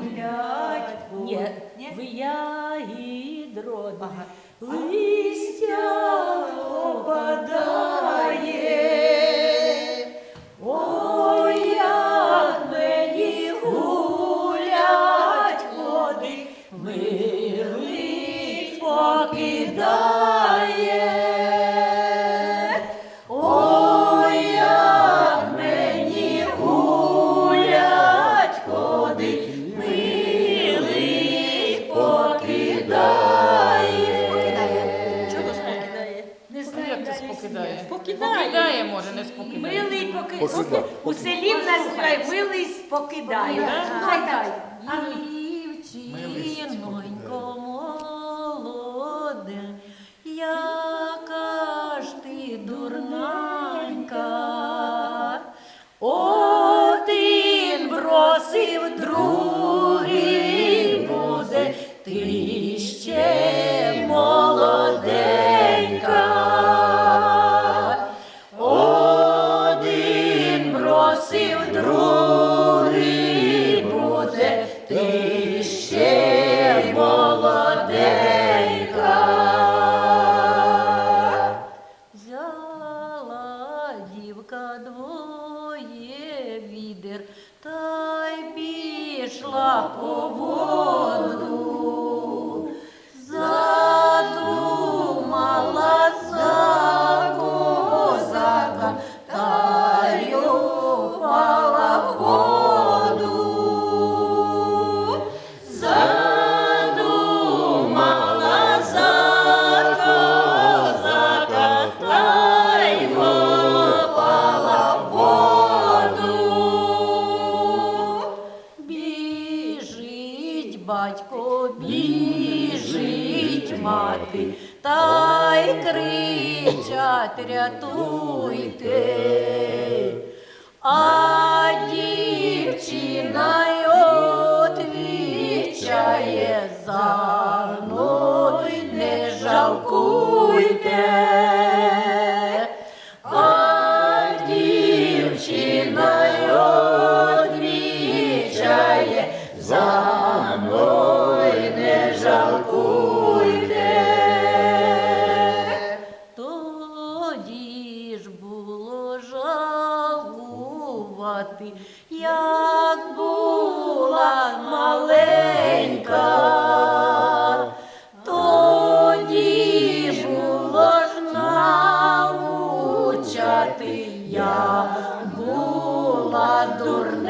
гулять, Ні, в ягідро, листя. Милий поки... Покидає. У селі в нас грає милий покидає. Покидає. А ну, Дівчинонько молоде, яка ж ти дурненька, один бросив, другий буде, ти ще ти молоденька. Взяла дівка двоє відер, та й пішла по воду. Батько, біжить мати, та й кричать рятуйте. А дівчина й отвічає за мною не жалкуйте. А як була маленька. Тоді було ж була дурненька.